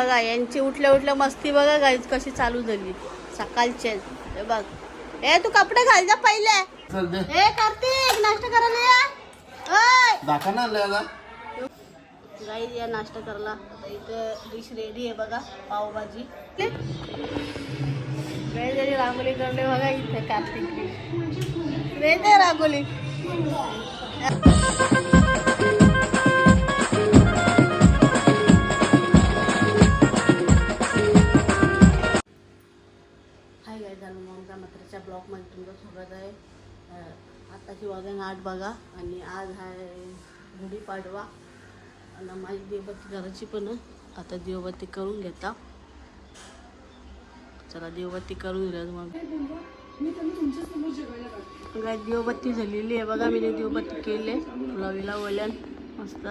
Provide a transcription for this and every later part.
बघा यांची उठल्या उठल्या मस्ती बघा गाईच कशी चालू झाली. सकाळचे हे बघ. ए तू कपडे घाल जा पहिले. ए कार्तिक नाश्ता करायला या. नाश्ता करायला. इथं डिश रेडी आहे बघा पावभाजी. रांगोळी करणे बघा इथे कार्तिक वेळ आहे रांगोळी हाय झालं मग मात्राच्या ब्लॉकमध्ये तुमचं स्वागत आहे. अं, आताची वाजन आठ बघा आणि आज आहे गुढीपाडवा आणि माझी देवबत्ती घराची पण आता देवबत्ती करून घेता. चला देवबत्ती करून घेऊया मग. काय देवबत्ती झालेली आहे बघा मी देवबत्ती केली. फुला विला वल्यान. मस्त.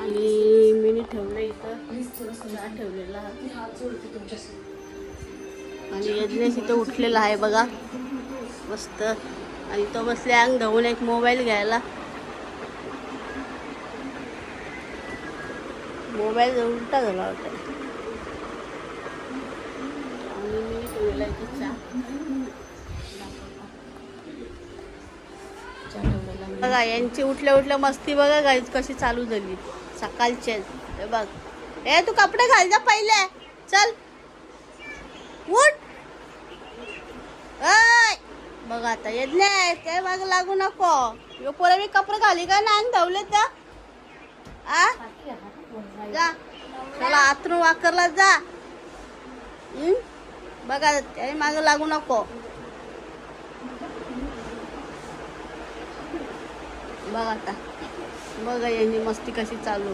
आणि मी ठेवलं इथं. ठेवलेला. आणि यज्ञेश इथं उठलेला आहे बघा. मस्त. आणि तो बसले अंग धावून एक मोबाईल घ्यायला. मोबाईल उलटा झाला होता आणि मी ठेवलेला इथे चहा बघा यांची उठल्या उठल्या मस्ती बघा गाईज कशी चालू झाली. सकाळचे. हे बघ. ए तू कपडे घाल जा पहिले. चल. उठ. बघ बघा आता येत नाही. ते बघ लागू नको. यो पोरा मी कपडे घाली का नाही? धावले तर? आ? जा. चला आतरून वाकरला जा. बघा ते मागं लागू नको. बघा आता. बघा यांची मस्ती कशी चालू.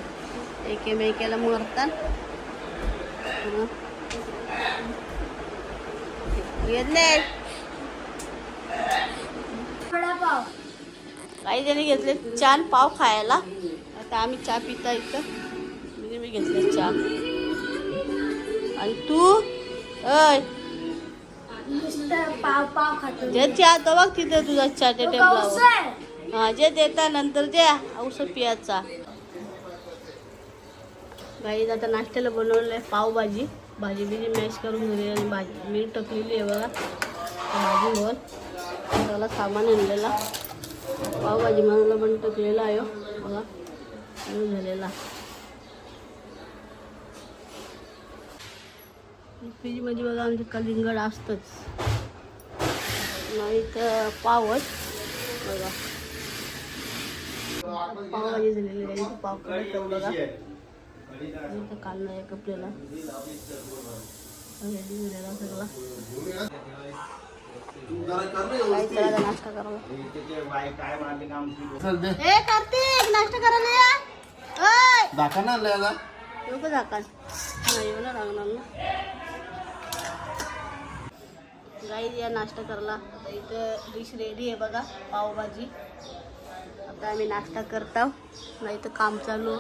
एकेमेकेला मरतात. काही जणी घेतले छान पाव खायला. आता आम्ही चहा पिता इथं. म्हणजे मी घेतले चहा. आणि तू? अय पाव पाव खातो. जे चहा. तो बघ तिथे तुझा चहा टेबलावर जे देता नंतर द्या औषध पियाचा. बाई आता नाश्त्याला बनवलंय पावभाजी. भाजी बिजी मॅश करून घेतली आणि भाजी. मीठ टकलेली आहे बघा भाजीवर. त्याला सामान आणलेला. पावभाजी म्हणाला पण टकलेला आहे हो, बघा. आणि झालेला. फ्रीजमध्ये बघा आमचे कलिंगड असतंच. नाही तर पावच बघा. पावभाजी झालेली आहे पाव कडक बघा इथं कांदा आहे कपलेला रेडी झालेला सगळा नाश्ता करायला ए कार्तिक नाश्ता करायला नाश्ता करायला आता डिश रेडी आहे बघा, पावभाजी. आता आम्ही नाश्ता करता नाही तर काम चालू.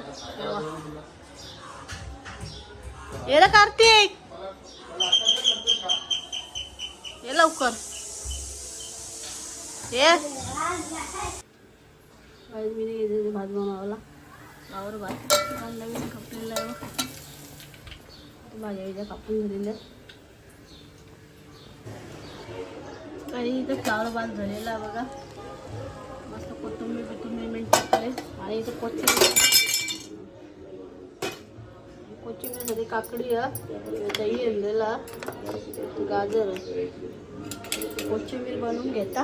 ये रे कार्तिक. ये लवकर. ये. मी भात बनवला गावर भात. कांदा बिंदा कापलेला आहे. भाज्या विजा कापून झालेल्या काही इथं फ्लावर भात झालेला आहे बघा. मस्त कोथिंबीर बिथिंबीर मीठ टाकले आणि इथे कोथिंबीर. कोथिंबीरमध्ये काकडी आहे. दही आणलेला गाजर आहे. कोथिंबीर बनवून घेता.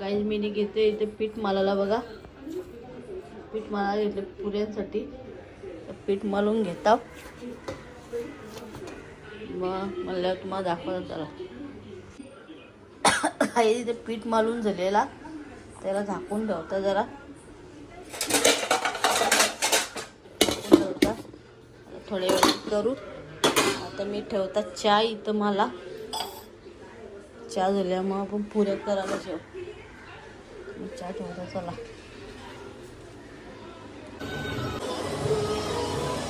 गाईज मी घेते इथे पीठ मालाला बघा. पीठ मालाला घेतले पुऱ्यांसाठी. पीठ मळून घेता. मग मला तुम्हाला दाखवत त्याला. काही तिथे पीठ मालून झालेला त्याला झाकून ठेवता जरा. झाकून ठेवता. थोडे वेळ करू. आता मी ठेवता चहा इथं मला. चहा झाल्यामुळं आपण पुऱ्या करायला शेव चहा ठेवता चला.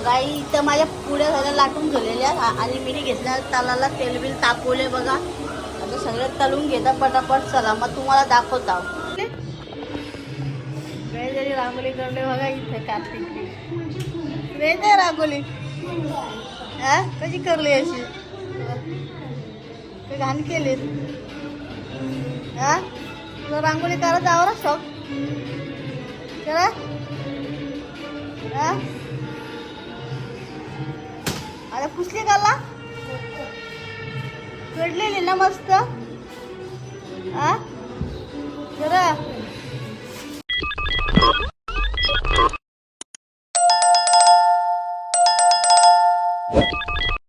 गाई इथं माझ्या पुढे सगळ्या लाटून झालेल्या आणि मी घेतल्या तालाला तेल बिल तापवले बघा. आता सगळे तळून घेता पटापट. चला मग तुम्हाला दाखवता. जरी रांगोली करले बघा इथे कार्तिक वेगळे रांगोली हा कशी करली अशी? ते घाण केली हा तुला रांगोळी करत आवरा शॉप करा पुसली गाला चढलेली ना मस्त? हा